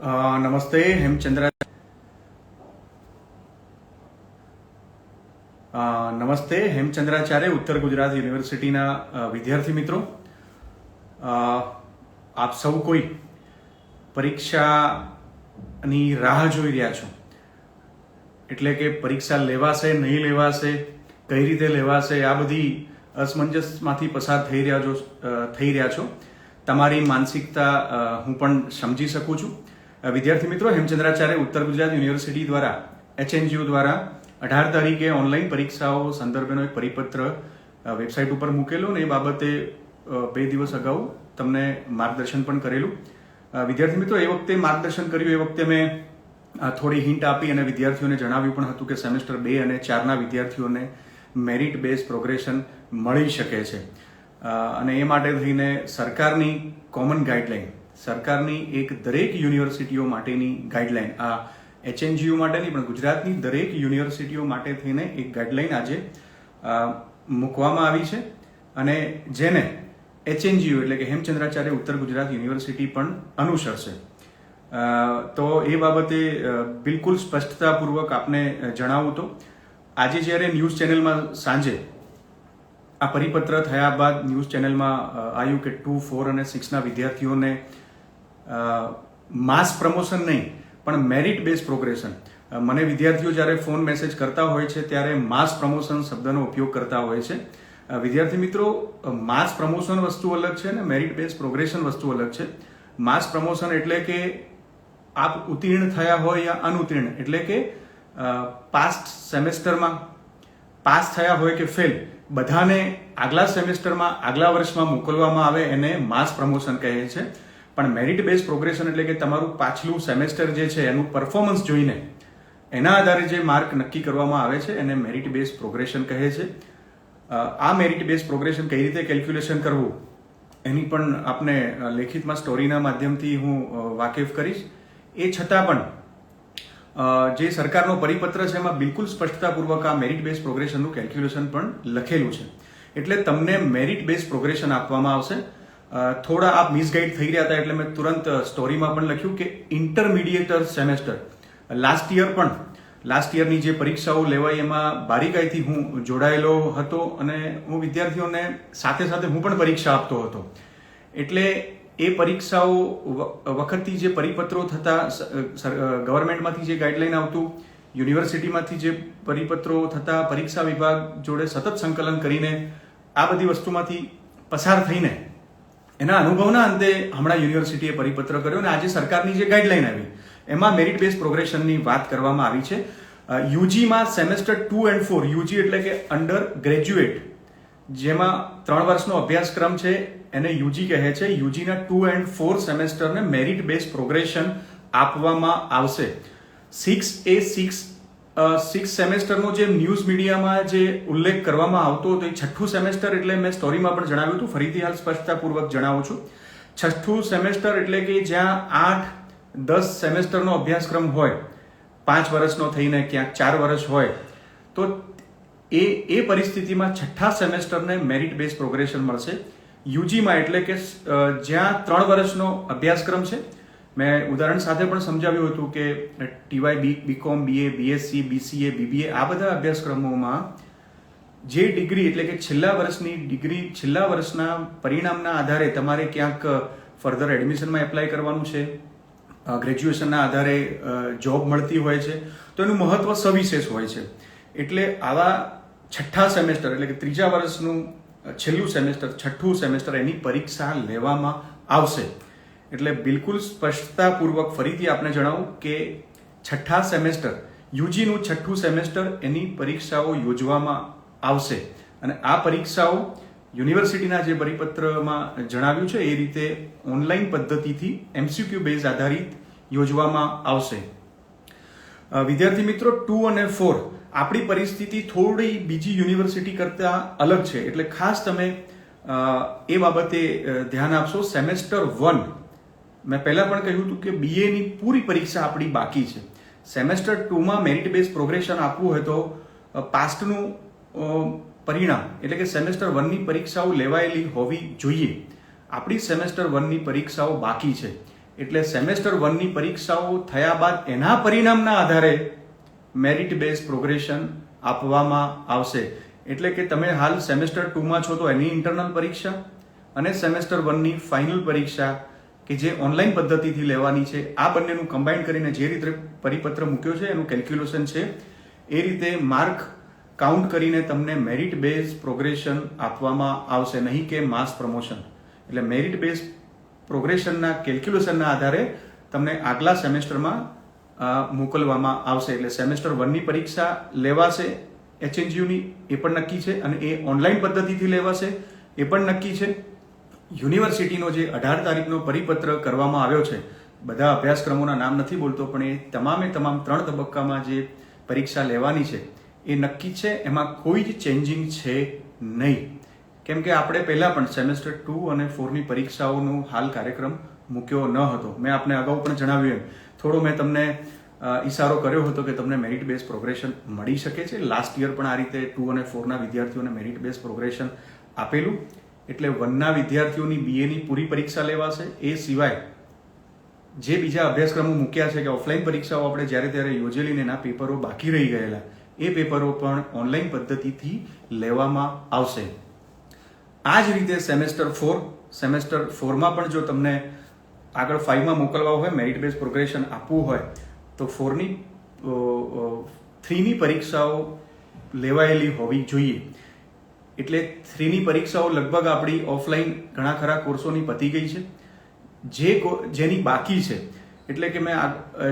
નમસ્તે હેમચંદ્રા નમસ્તે હેમચંદ્રાચાર્ય ઉત્તર ગુજરાત યુનિવર્સિટીના વિદ્યાર્થી મિત્રો. આપ સૌ કોઈ પરીક્ષાની રાહ જોઈ રહ્યા છો. એટલે કે પરીક્ષા લેવાશે, નહીં લેવાશે, કઈ રીતે લેવાશે, આ બધી અસમંજસમાંથી પસાર થઈ રહ્યા થઈ રહ્યા છો. તમારી માનસિકતા હું પણ સમજી શકું છું. વિદ્યાર્થી મિત્રો, હેમચંદ્રાચાર્ય ઉત્તર ગુજરાત યુનિવર્સિટી દ્વારા, એચએનજીઓ દ્વારા અઢાર તારીખે ઓનલાઈન પરીક્ષાઓ સંદર્ભેનો એક પરિપત્ર વેબસાઇટ ઉપર મૂકેલો ને એ બાબતે બે દિવસ અગાઉ તમને માર્ગદર્શન પણ કરેલું. વિદ્યાર્થી મિત્રો, એ વખતે માર્ગદર્શન કર્યું, એ વખતે મેં થોડી હિન્ટ આપી અને વિદ્યાર્થીઓને જણાવ્યું પણ હતું કે સેમેસ્ટર બે અને ચારના વિદ્યાર્થીઓને મેરિટ બેઝ પ્રોગ્રેશન મળી શકે છે. અને એ માટે થઈને સરકારની કોમન ગાઈડલાઈન સરકારની એક દરેક યુનિવર્સિટીઓ માટેની ગાઈડલાઈન, આ એચએનજીયુ માટેની પણ ગુજરાતની દરેક યુનિવર્સિટીઓ માટે થઈને એક ગાઈડલાઈન આજે મૂકવામાં આવી છે. અને જેને એચએનજીયુ એટલે કે હેમચંદ્રાચાર્ય ઉત્તર ગુજરાત યુનિવર્સિટી પણ અનુસરશે. તો એ બાબતે બિલકુલ સ્પષ્ટતાપૂર્વક આપને જણાવું તો, આજે જ્યારે ન્યૂઝ ચેનલમાં સાંજે આ પરિપત્ર થયા બાદ ન્યૂઝ ચેનલમાં આવ્યું કે ટુ, ફોર અને સિક્સના વિદ્યાર્થીઓને માસ પ્રમોશન નહીં, પણ મેરિટ બેઝ પ્રોગ્રેશન મને વિદ્યાર્થીઓ જ્યારે ફોન મેસેજ કરતા હોય છે, ત્યારે માસ પ્રમોશન શબ્દનો ઉપયોગ કરતા હોય છે. વિદ્યાર્થી મિત્રો માસ પ્રમોશન વસ્તુ અલગ છે અને મેરિટ બેઝ પ્રોગ્રેશન વસ્તુ અલગ છે. માસ પ્રમોશન એટલે કે આપ ઉત્તીર્ણ થયા હોય યા અનુત્તીર્ણ એટલે કે પાસ્ટ સેમેસ્ટરમાં પાસ થયા હોય કે ફેલ બધાને આગલા સેમેસ્ટરમાં આગલા વર્ષમાં મોકલવામાં આવે એને માસ પ્રમોશન કહે છે. પણ મેરિટ બેઝ પ્રોગ્રેશન એટલે કે તમારું પાછલું સેમેસ્ટર જે છે, એનું પરફોર્મન્સ જોઈને, એના આધારે જે માર્ક નક્કી કરવામાં આવે છે, એને મેરિટ બેઝ પ્રોગ્રેશન કહે છે. આ મેરિટ બેઝ પ્રોગ્રેશન કઈ રીતે કેલ્ક્યુલેશન કરવું, એની પણ આપને લેખિતમાં સ્ટોરીના માધ્યમથી હું વાકેફ કરીશ. એ છતાં પણ જે સરકારનો પરિપત્ર છે, એમાં બિલકુલ સ્પષ્ટતાપૂર્વક આ મેરિટ બેઝ પ્રોગ્રેશનનું કેલ્ક્યુલેશન પણ લખેલું છે. એટલે તમને મેરિટ બેઝ પ્રોગ્રેશન આપવામાં આવશે. થોડા આપ મિસગાઈડ થઈ રહ્યા હતા એટલે મેં તુરંત સ્ટોરીમાં પણ લખ્યું કે ઇન્ટરમીડિયેટર સેમેસ્ટર લાસ્ટ યર પણ લાસ્ટ યરની જે પરીક્ષાઓ લેવાય એમાં બારીકાઈથી હું જોડાયેલો હતો અને હું વિદ્યાર્થીઓને સાથે સાથે હું પણ પરીક્ષા આપતો હતો. એટલે એ પરીક્ષાઓ વખતથી જે પરિપત્રો થતા ગવર્મેન્ટમાંથી જે ગાઈડલાઈન આવતું યુનિવર્સિટીમાંથી જે પરિપત્રો થતા, પરીક્ષા વિભાગ જોડે સતત સંકલન કરીને આ બધી વસ્તુમાંથી પસાર થઈને એના અનુભવના અંતે હમણાં યુનિવર્સિટીએ પરિપત્ર કર્યો અને આજે સરકારની જે ગાઈડલાઈન આવી, એમાં મેરિટ બેઝ પ્રોગ્રેશનની વાત કરવામાં આવી છે. યુજીમાં semester two and four UG એટલે કે અંડર ગ્રેજ્યુએટ જેમાં ત્રણ વર્ષનો અભ્યાસક્રમ છે, એને યુજી કહે છે. યુજીના ટુ એન્ડ ફોર સેમેસ્ટરને મેરિટ બેઝ પ્રોગ્રેશન આપવામાં આવશે. સિક્સ એ સિક્સ સિક્સ સેમેસ્ટરનો જે ન્યૂઝ મીડિયામાં જે ઉલ્લેખ કરવામાં આવતો હતો, એ છઠ્ઠું સેમેસ્ટર એટલે મેં સ્ટોરીમાં પણ જણાવ્યું હતું, ફરીથી હાલ સ્પષ્ટતાપૂર્વક જણાવું છું. છઠ્ઠું સેમેસ્ટર એટલે કે જ્યાં આઠ, દસ સેમેસ્ટરનો અભ્યાસક્રમ હોય, પાંચ વર્ષનો થઈને ક્યાંક ચાર વર્ષ હોય, તો એ એ પરિસ્થિતિમાં છઠ્ઠા સેમેસ્ટરને મેરિટ બેઝ પ્રોગ્રેશન મળશે. યુજીમાં એટલે કે જ્યાં ત્રણ વર્ષનો અભ્યાસક્રમ છે મેં ઉદાહરણ સાથે પણ સમજાવ્યું હતું કે TY B BCom BA BSc BCA BBA આ બધા અભ્યાસક્રમોમાં જે ડિગ્રી એટલે કે છેલ્લા વર્ષની ડિગ્રી, છેલ્લા વર્ષના પરિણામના આધારે તમારે ક્યાંક ફર્ધર એડમિશનમાં એપ્લાય કરવાનું છે ગ્રેજ્યુએશનના આધારે જોબ મળતી હોય છે, તો એનું મહત્વ સવિશેષ હોય છે. એટલે આવા છઠ્ઠા સેમેસ્ટર એટલે કે ત્રીજા વર્ષનું છેલ્લું સેમેસ્ટર, છઠ્ઠું સેમેસ્ટર એની પરીક્ષા લેવામાં આવશે. એટલે બિલકુલ સ્પષ્ટતાપૂર્વક ફરીથી આપને જણાવું કે છઠ્ઠા સેમેસ્ટર, યુજીનું છઠ્ઠું સેમેસ્ટર એની પરીક્ષાઓ યોજવામાં આવશે. અને આ પરીક્ષાઓ યુનિવર્સિટીના જે પરિપત્રમાં જણાવ્યું છે, એ રીતે ઓનલાઈન પદ્ધતિથી એમસીક્યુ બેઝ આધારિત યોજવામાં આવશે. વિદ્યાર્થી મિત્રો, ટુ અને ફોર આપણી પરિસ્થિતિ થોડી બીજી યુનિવર્સિટી કરતાં અલગ છે. એટલે ખાસ તમે એ બાબતે ધ્યાન આપશો. સેમેસ્ટર વન મેં પહેલાં પણ કહ્યું હતું કે બીએની પૂરી પરીક્ષા આપણી બાકી છે. સેમેસ્ટર ટુમાં મેરિટ બેઝ પ્રોગ્રેશન આપવું હોય તો પાસ્ટનું પરિણામ, એટલે કે સેમેસ્ટર વનની પરીક્ષાઓ લેવાયેલી હોવી જોઈએ. આપણી સેમેસ્ટર વનની પરીક્ષાઓ બાકી છે. એટલે સેમેસ્ટર વનની પરીક્ષાઓ થયા બાદ એના પરિણામના આધારે મેરિટ બેઝ પ્રોગ્રેશન આપવામાં આવશે. એટલે કે તમે હાલ સેમેસ્ટર ટુમાં છો તો એની ઇન્ટરનલ પરીક્ષા અને સેમેસ્ટર વનની ફાઇનલ પરીક્ષા કે જે ઓનલાઈન પદ્ધતિથી લેવાની છે, આ બંનેનું કમ્બાઈન કરીને જે રીતે પરિપત્ર મૂક્યો છે, એનું કેલ્ક્યુલેશન છે, એ રીતે માર્ક કાઉન્ટ કરીને તમને મેરિટ બેઝ પ્રોગ્રેશન આપવામાં આવશે. નહીં કે માસ પ્રમોશન એટલે મેરિટ બેઝ પ્રોગ્રેશનના કેલ્ક્યુલેશનના આધારે તમને આગલા સેમેસ્ટરમાં મોકલવામાં આવશે. એટલે સેમેસ્ટર વનની પરીક્ષા લેવાશે એચએનજીયુની એ પણ નક્કી છે. અને એ ઓનલાઈન પદ્ધતિથી લેવાશે, એ પણ નક્કી છે. યુનિવર્સિટીનો જે અઢાર તારીખનો પરિપત્ર કરવામાં આવ્યો છે, બધા અભ્યાસક્રમોના નામ નથી બોલતો, પણ એ તમામે તમામ ત્રણ તબક્કામાં જે પરીક્ષા લેવાની છે, એ નક્કી છે, એમાં કોઈ જ ચેન્જિંગ છે નહીં. કેમ કે આપણે પહેલાં પણ સેમેસ્ટર ટુ અને ફોરની પરીક્ષાઓનો હાલ કાર્યક્રમ મૂક્યો ન હતો. મેં આપને અગાઉ પણ જણાવ્યું એમ. થોડો મેં તમને ઇશારો કર્યો હતો કે તમને મેરિટ બેઝ પ્રોગ્રેશન મળી શકે છે. લાસ્ટ યર પણ આ રીતે ટુ અને ફોરના વિદ્યાર્થીઓને મેરિટ બેઝ પ્રોગ્રેશન આપેલું. એટલે વનના વિદ્યાર્થીઓની બીએની પૂરી પરીક્ષા લેવાશે. એ સિવાય જે બીજા અભ્યાસક્રમો મૂક્યા છે કે ઓફલાઈન પરીક્ષાઓ આપણે જ્યારે ત્યારે યોજેલી ને એના પેપરો બાકી રહી ગયેલા, એ પેપરો પણ ઓનલાઈન પદ્ધતિથી લેવામાં આવશે. આ જ રીતે સેમેસ્ટર ફોર, સેમેસ્ટર ફોરમાં પણ જો તમને આગળ ફાઇવમાં મોકલવા હોય, મેરિટ બેઝ પ્રોગ્રેશન આપવું હોય, તો ફોરની થ્રીની પરીક્ષાઓ લેવાયેલી હોવી જોઈએ. એટલે થ્રીની પરીક્ષાઓ લગભગ આપણી ઓફલાઈન ઘણા ખરા કોર્સોની પતી ગઈ છે. જે જેની બાકી છે, એટલે કે મેં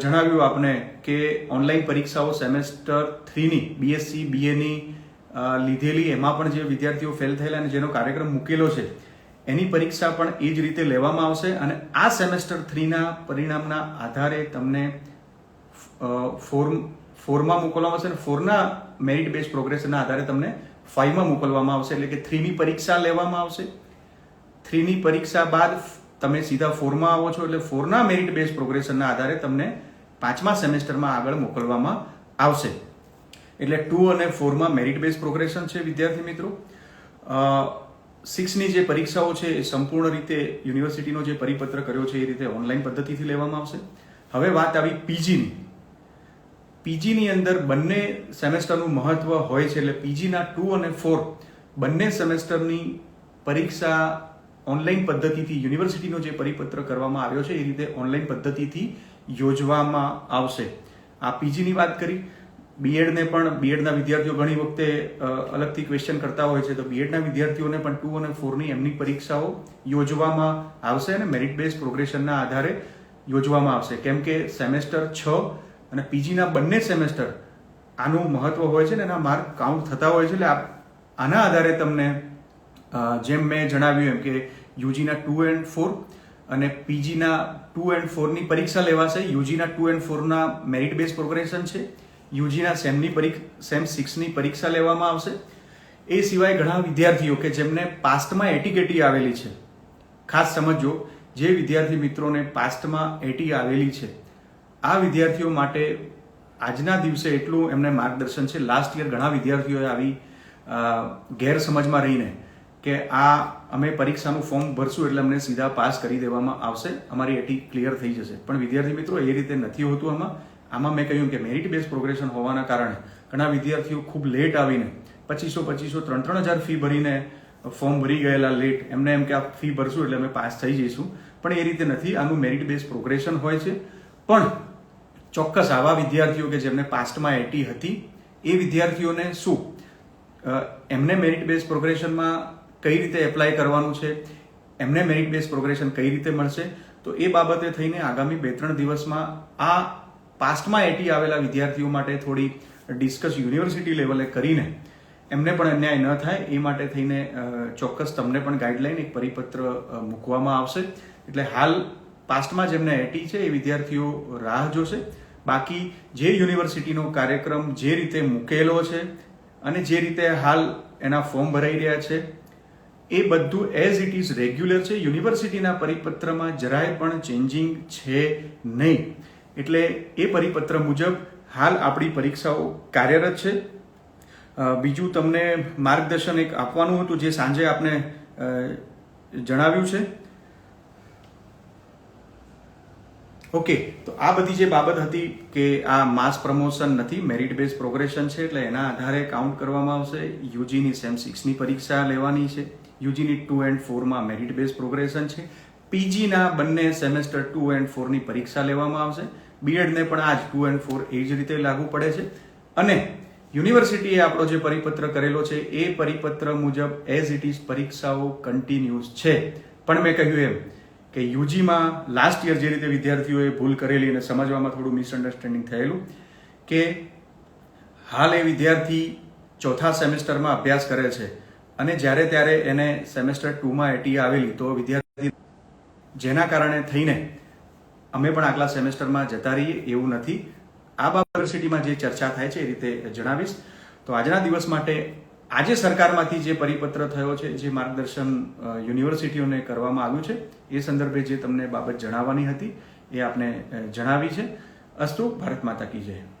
જણાવ્યું આપને કે ઓનલાઈન પરીક્ષાઓ સેમેસ્ટર થ્રીની બીએસસી બીએની લીધેલી, એમાં પણ જે વિદ્યાર્થીઓ ફેલ થયેલા અને જેનો કાર્યક્રમ મૂકેલો છે, એની પરીક્ષા પણ એ જ રીતે લેવામાં આવશે અને આ સેમેસ્ટર થ્રીના પરિણામના આધારે તમને ફોર્મ ફોરમાં મોકલવામાં આવશે અને ફોરના મેરિટ બેઝ પ્રોગ્રેસના આધારે તમને ફાઈવમાં મોકલવામાં આવશે, એટલે કે થ્રીની પરીક્ષા લેવામાં આવશે. થ્રીની પરીક્ષા બાદ તમે સીધા ફોરમાં આવો છો, એટલે ફોરના મેરિટ બેઝ પ્રોગ્રેશનના આધારે તમને પાંચમા સેમેસ્ટરમાં આગળ મોકલવામાં આવશે. એટલે ટુ અને ફોરમાં મેરિટ બેઝ પ્રોગ્રેશન છે, વિદ્યાર્થી મિત્રો. સિક્સની જે પરીક્ષાઓ છે, એ સંપૂર્ણ રીતે યુનિવર્સિટીનો જે પરિપત્ર કર્યો છે, એ રીતે ઓનલાઈન પદ્ધતિથી લેવામાં આવશે. હવે વાત આવી પીજીની પીજીની અંદર બંને સેમેસ્ટરનું મહત્વ હોય છે એટલે પીજીના ટુ અને ફોર બંને સેમેસ્ટરની પરીક્ષા ઓનલાઈન પદ્ધતિથી, યુનિવર્સિટીનો જે પરિપત્ર કરવામાં આવ્યો છે, એ રીતે ઓનલાઈન પદ્ધતિથી યોજવામાં આવશે. આ પીજીની વાત કરી. બીએડને પણ બીએડના વિદ્યાર્થીઓ ઘણી વખતે અલગથી ક્વેશ્ચન કરતા હોય છે. તો બીએડના વિદ્યાર્થીઓને પણ ટુ અને ફોરની એમની પરીક્ષાઓ યોજવામાં આવશે અને મેરિટ બેઝ પ્રોગ્રેશનના આધારે યોજવામાં આવશે. કેમ કે સેમેસ્ટર છ અને પીજીના બંને સેમેસ્ટર આનું મહત્વ હોય છે ને એના માર્ક કાઉન્ટ થતા હોય છે એટલે આના આધારે તમને જેમ મેં જણાવ્યું એમ કે યુજીના ટુ એન્ડ ફોર અને પીજીના ટુ એન્ડ ફોરની પરીક્ષા લેવાશે. યુજીના ટુ એન્ડ ફોરના મેરિટ બેઝ પ્રોગ્રેશન છે. યુજીના સેમની પરીક્ષા સેમ સિક્સની પરીક્ષા લેવામાં આવશે. એ સિવાય ઘણા વિદ્યાર્થીઓ કે જેમને પાસ્ટમાં એટીકેટી આવેલી છે. ખાસ સમજો જે વિદ્યાર્થી મિત્રોને પાસ્ટમાં એટી આવેલી છે આ વિદ્યાર્થીઓ માટે આજના દિવસે એટલું એમને માર્ગદર્શન છે. લાસ્ટ યર ઘણા વિદ્યાર્થીઓએ આવી ગેરસમજમાં રહીને કે આ અમે પરીક્ષાનું ફોર્મ ભરશું એટલે અમને સીધા પાસ કરી દેવામાં આવશે. અમારી એટી ક્લિયર થઈ જશે. પણ વિદ્યાર્થી મિત્રો, એ રીતે નથી હોતું આમાં. આમાં મેં કહ્યું કે મેરિટ બેઝ પ્રોગ્રેશન હોવાના કારણે ઘણા વિદ્યાર્થીઓ ખૂબ લેટ આવીને પચીસો પચીસો, ત્રણ ત્રણ હજાર ફી ભરીને ફોર્મ ભરી ગયેલા લેટ એમને એમ કે આ ફી ભરશું એટલે અમે પાસ થઈ જઈશું. પણ એ રીતે નથી. આનું મેરિટ બેઝ પ્રોગ્રેશન હોય છે. પણ ચોક્કસ આવા વિદ્યાર્થીઓ કે જેમને પાસ્ટમાં એટી હતી, એ વિદ્યાર્થીઓને શું? એમને મેરિટ બેઝ પ્રોગ્રેશનમાં કઈ રીતે એપ્લાય કરવાનું છે? એમને મેરિટ બેઝ પ્રોગ્રેશન કઈ રીતે મળશે? તો એ બાબતે થઈને આગામી બે ત્રણ દિવસમાં આ પાસ્ટમાં એટી આવેલા વિદ્યાર્થીઓ માટે થોડી ડિસ્કસ યુનિવર્સિટી લેવલે કરીને એમને પણ અન્યાય ન થાય, એ માટે થઈને ચોક્કસ તમને પણ ગાઈડલાઈન એક પરિપત્ર મૂકવામાં આવશે. એટલે હાલ પાસ્ટમાં જેમને એટી છે, એ વિદ્યાર્થીઓ રાહ જોશે. બાકી જે યુનિવર્સિટીનો કાર્યક્રમ જે રીતે મૂકેલો છે અને જે રીતે હાલ એના ફોર્મ ભરાઈ રહ્યા છે, એ બધું એઝ ઇટ ઇઝ રેગ્યુલર છે. યુનિવર્સિટીના પરિપત્રમાં જરાય પણ ચેન્જિંગ છે નહીં. એટલે એ પરિપત્ર મુજબ હાલ આપણી પરીક્ષાઓ કાર્યરત છે. બીજું તમને માર્ગદર્શન એક આપવાનું હતું જે સાંજે આપને જણાવ્યું છે. ઓકે તો આ બધી જે બાબત હતી કે આ માસ પ્રમોશન નથી મેરિટ બેઝ પ્રોગ્રેશન છે, એટલે એના આધારે કાઉન્ટ કરવામાં આવશે. યુજીની સેમ સિક્સની પરીક્ષા લેવાની છે. યુજીની ટુ એન્ડ ફોરમાં મેરિટ બેઝ પ્રોગ્રેશન છે. પીજીના બંને સેમેસ્ટર ટુ એન્ડ ફોરની પરીક્ષા લેવામાં આવશે. બીએડને પણ આ જ ટુ એન્ડ ફોર એ જ રીતે લાગુ પડે છે. અને યુનિવર્સિટીએ આપણો જે પરિપત્ર કરેલો છે, એ પરિપત્ર મુજબ એઝ ઇટ ઇઝ પરીક્ષાઓ કન્ટિન્યુઅસ છે. પણ મેં કહ્યું એમ કે યુજીમાં લાસ્ટ યર જે રીતે વિદ્યાર્થીઓએ ભૂલ કરેલી અને સમજવામાં થોડું મિસઅન્ડરસ્ટેન્ડિંગ થયેલું, કે હાલ એ વિદ્યાર્થી ચોથા સેમેસ્ટરમાં અભ્યાસ કરે છે અને જ્યારે ત્યારે એને સેમેસ્ટર ટુમાં એટી આવેલી, તો વિદ્યાર્થી જેના કારણે થઈને અમે પણ આગલા સેમેસ્ટરમાં જતા રહીએ એવું નથી. આ બાબત યુનિવર્સિટીમાં જે ચર્ચા થાય છે એ રીતે જણાવીશ. તો આજના દિવસ માટે આજે સરકારમાંથી જે પરિપત્ર થયો છે, જે માર્ગદર્શન યુનિવર્સિટીઓને કરવામાં આવ્યું છે, એ સંદર્ભે જે તમને બાબત જણાવવાની હતી, એ આપને જણાવી છે. અસ્તુ, ભારત માતા કી જય.